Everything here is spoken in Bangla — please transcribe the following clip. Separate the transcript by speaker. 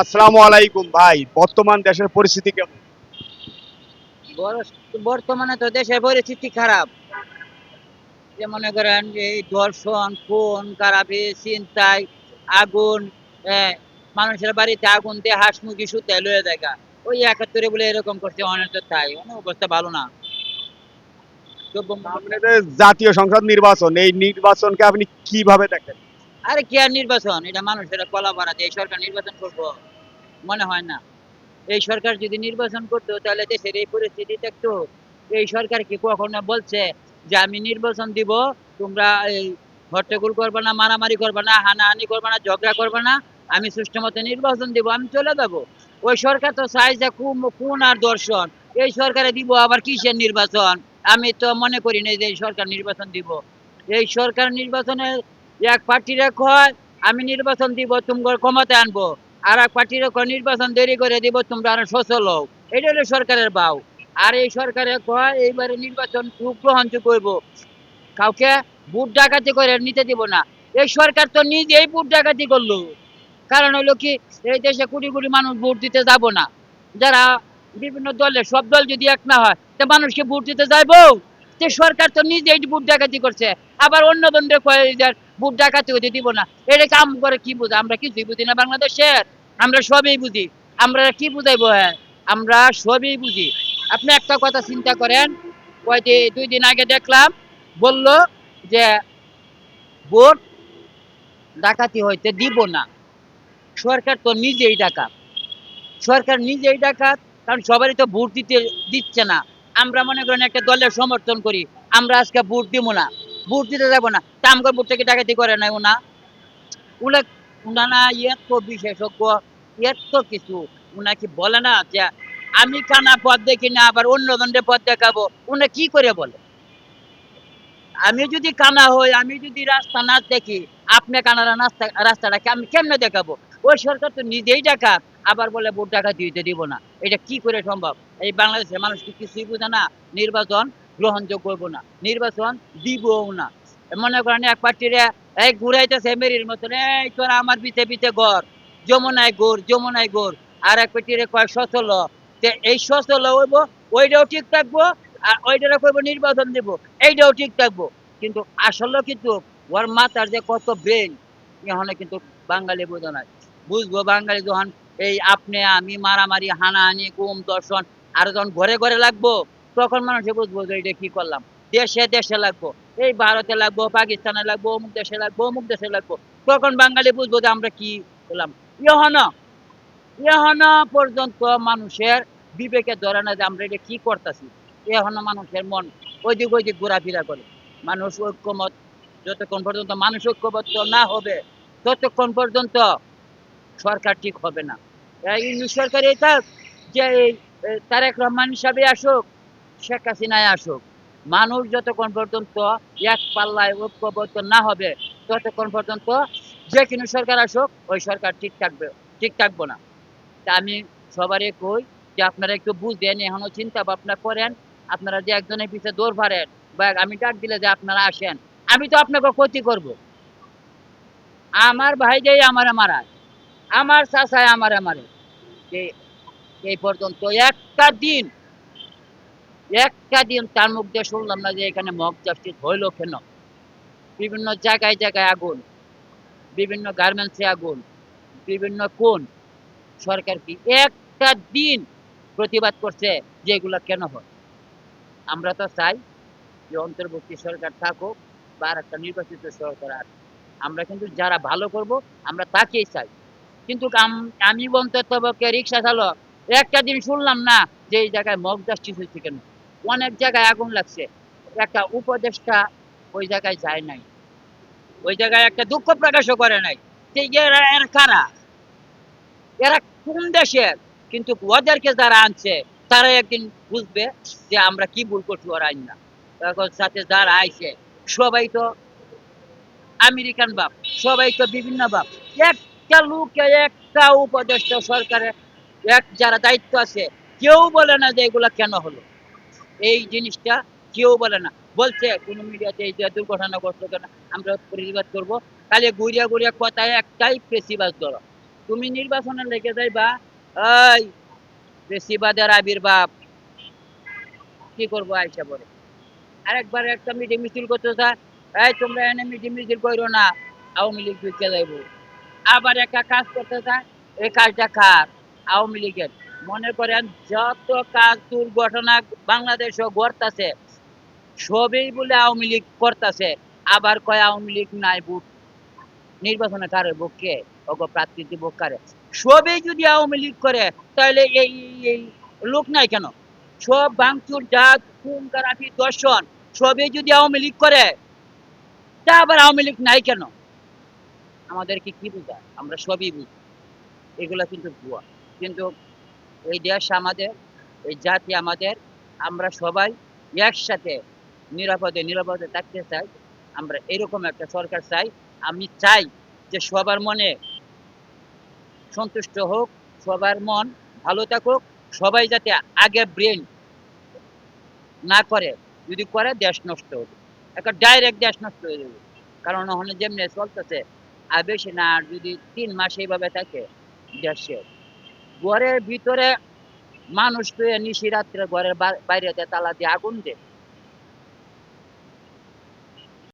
Speaker 1: আসসালামু আলাইকুম ভাই বর্তমান দেশের পরিস্থিতি কেমন?
Speaker 2: বর্তমানে তো দেশের পরিস্থিতি খারাপ। যে মনে করেন এই ধর্ষণ খুন কারাপি চিন্তাই আগুন মানুষের বাড়িতে আগুন দিয়ে হাঁস মুরগি সুতায় লয়ে দেখা ওই একাত্তরে বলে এরকম করছে অনেক তাই অনেক অবস্থা ভালো না।
Speaker 1: জাতীয় সংসদ নির্বাচন এই নির্বাচনকে আপনি কীভাবে দেখেন?
Speaker 2: আরে কি আর নির্বাচন? এটা মানুষের কলা পাড়াতে এই সরকার নির্বাচন করব, মনে হয় না। এই সরকার যদি নির্বাচন করতো, তাহলে দেশের এই পরিস্থিতি থাকতো। এই সরকার কি কখনো বলছে যে আমি নির্বাচন দিব, তোমরা এই হট্টগোল করবে না, মারামারি করবে না, হানাহানি করবে না, ঝগড়া করবে না, আমি সুষ্ঠু মতো নির্বাচন দিব, আমি চলে যাব। ওই সরকার তো চাই যে খুন আর দর্শন? এই সরকারে দিব, আবার কিসের নির্বাচন? আমি তো মনে করি না যে এই সরকার নির্বাচন দিব। এই সরকার নির্বাচনে এক পার্টিরা কয় আমি নির্বাচন দিব, তোমার ক্ষমতা আনব। আর এক পার্টির কয় নির্বাচন দেরি করে দিব, তোমরা আর সচল হও। এটা হলো সরকারের বাউ। আর এই সরকারের কয় এইবারে নির্বাচন গ্রহণযোগ্য হইব। কাউকে ভোট ডাকাতি করে নিতে দিব না। এই সরকার তো নিজেই ভোট ডাকাতি করল। কারণ হলো কি, এই দেশে কোটি কোটি মানুষ ভোট দিতে যাব না। যারা বিভিন্ন দলে, সব দল যদি এক না হয়, তো মানুষকে ভোট দিতে যাইবো? যে সরকার তো নিজেই ভোট ডাকাতি করছে, আবার অন্য দণ্ডে ভোট ডাকাতি হতে দিব না। এটা কাম করে কি বুঝে? আমরা কিছুই বুঝি না বাংলাদেশের। আমরা সবই বুঝি। আমরা কি বুঝাইবো হ্যাঁ? আমরা সবই বুঝি। আপনি একটা কথা চিন্তা করেন যে দুই দিন আগে দেখলাম, বলল যে ভোট ডাকাতি হইতে দিব না। সরকার তো নিজেই ডাকাত। সরকার নিজেই ডাকাত, কারণ সবারই তো ভোট দিতে দিচ্ছে না। আমরা মনে করেন একটা দলের সমর্থন করি। আমরা আজকে ভোট দিব না। ভোট দিতে যাব না। তা ভোট থেকে ডাকাতি করে নাই ওনা উনা, উনানা এত বিশেষজ্ঞ, এত কিছু। উনা কি বলে না যে, আমি কানা পথ দেখি না, আবার অন্য দণ্ডে পথ দেখাবো। উনি কি করে বলে? আমি যদি কানা হই, আমি যদি রাস্তা না দেখি, আপনি কানারা রাস্তা, রাস্তাটাকে আমি কেমনে দেখাবো? ওই সরকার তো নিজেই ডাকাত। আবার বলে, ভোট টাকা দিতে দিব না। এটা কি করে সম্ভব? এই বাংলাদেশের মানুষ কি কিছুই বোঝে না, নির্বাচন গ্রহণযোগ্য হইব না, নির্বাচন দিবও না। মনে করেন এক পার্টিরে, এই ঘুরাইতেছে মেরির মতন, এই তোরা আমার পিছে পিছে ঘর, যমুনায় গোর যমুনায় গোর আর এক পার্টিরে কয়, সচল। এই সচল হইব, ওইটাও ঠিক থাকব, আর ওইটারও করব নির্বাচন দেব, এইটাও ঠিক থাকব। কিন্তু আসলে কিন্তু ওর মাথার যে কত ব্রেন, এখানে কিন্তু বাঙালি বোঝা নাই। বুঝব বাঙালি যখন এই আপনি, আমি মারামারি, হানাহানি, গুম দর্শন আর যখন ঘরে ঘরে লাগবো, তখন মানুষে বুঝব যে এটা কি করলাম। দেশে দেশে লাগবো, এই ভারতে লাগবো, পাকিস্তানে লাগবো, অমুক দেশে লাগবো, অমুক দেশে লাগবো। তখন বাঙালি বুঝব যে আমরা কি করলাম। ইহন ইহন পর্যন্ত মানুষের বিবেকে ধরে না যে আমরা এটা কি করতেছি। এখনও মানুষের মন ওইদিক ওইদিক ঘোরাফেরা করে। মানুষ ঐক্যমত, যতক্ষণ পর্যন্ত মানুষ ঐক্যবদ্ধ না হবে, ততক্ষণ পর্যন্ত সরকার ঠিক হবে না। ইংলিশ সরকার এটা যে এই তারেক রহমান হিসাবে আসুক, শেখ হাসিনায় আসুক, মানুষ যতক্ষণ পর্যন্ত এক পাল্লায় ঐক্যবদ্ধ না হবে, ততক্ষণ পর্যন্ত যে কোনো সরকার আসুক, ওই সরকার ঠিক থাকবে, ঠিক থাকব না। তা আমি সবারই কই যে আপনারা একটু বুঝেন এখনও চিন্তা ভাবনা করেন, আপনারা যে একজনের পিছিয়ে দৌড় ফারেন বা আমি ডাক দিলে যে আপনারা আসেন, আমি তো আপনাকে ক্ষতি করব। আমার ভাই যেই আমারে মারায়, আমার চাচায় আমারে মারে এই- পর্যন্ত। একটা দিন একটা দিন তার মুখ দিয়ে শুনলাম না যে এখানে মক জাস্টিস হইল কেন? বিভিন্ন জায়গায় জায়গায় আগুন, বিভিন্ন গার্মেন্টসে আগুন, বিভিন্ন কোন সরকার কি একটা দিন প্রতিবাদ করছে যে এগুলা কেন হয়? আমরা তো চাই যে অন্তর্বর্তী সরকার থাকুক বা আর একটা নির্বাচিত সরকার আর আমরা কিন্তু যারা ভালো করব, আমরা তাকেই চাই। কিন্তু আম- বক্তব্যকে রিক্সা চালক একটা দিন শুনলাম না যে এই জায়গায় মগ জাস্টিস হয়েছে কেন? অনেক জায়গায় আগুন লাগছে। একটা উপদেষ্টা ওই জায়গায় যায় নাই। ওই জায়গায় একটা দুঃখ প্রকাশও করে নাই। এরা কারা? এরা কোন দেশের? কিন্তু ওদেরকে যারা আনছে, তারা একদিন বুঝবে যে আমরা কি ভুল করছি, ওরা আইন না। এখন সাথে যারা আইছে, সবাই তো আমেরিকান বাপ, সবাই তো বিভিন্ন বাপ। একটা লোকে একটা উপদেষ্টা সরকারের যারা দায়িত্ব আছে, কেউ বলে না যে এগুলা কেন হলো। এই জিনিসটা কেউ বলে না। বলছে, কোন মিডিয়াতে এই যে দুর্ঘটনা ঘটলো কেন, আমরা প্রতিবাদ করব। তাহলে গুড়িয়া গুড়িয়া কথায় একটাই প্রেসিবাদ ধরো। তুমি নির্বাচনে লেগে যাইবা, এই বেশিবাদের আবির্ভাব। কি করব আইসা পরে? আরেকবার একটা মিটিং মিছিল করতে চায় এই তোমরা এনে মিটিং মিছিল করো না, আওয়ামী লীগ ঢুকে যাইবো। আবার একটা কাজ করতে চায় এই কাজটা খার আওয়ামী লীগের। মনে করেন যত কাজ দুর্ঘটনা বাংলাদেশও ঘটতাছে, সবই বলে আওয়ামী লীগ করতেছে। আবার কয় আওয়ামী লীগ নাই বুট? নির্বাচনে কারের পক্ষে? অগ প্রার্থী দিব কারে? সবই যদি আওয়ামী লীগ করে, তাহলে এই এই লোক নাই কেন? সব ভাঙচুর, জাত, খুন, কারাফি দর্শন সবই যদি আওয়ামী লীগ করে, তা আবার আওয়ামী লীগ নাই কেন? আমাদেরকে কি বুঝায়? আমরা সবই বুঝি। এগুলা কিন্তু ভুয়া। কিন্তু এই দেশ আমাদের, এই জাতি আমাদের, আমরা সবাই একসাথে নিরাপদে নিরাপদে থাকতে চাই। আমরা এরকম একটা সরকার চাই। আমি চাই যে সবার মনে সন্তুষ্ট হোক, সবার মন ভালো থাকুক, সবাই যাতে আগে ব্রেন না করে। যদি করে, দেশ নষ্ট হবে। একটা ডাইরেক্ট দেশ নষ্ট হয়ে যাবে। কারণ ওখানে যেমনি চলতেছে, আর বেশি না যদি তিন মাস এইভাবে থাকে, দেশে ঘরের ভিতরে মানুষ তো নিশি রাত্রে ঘরের বাইরে তালা দিয়ে আগুন দেয়।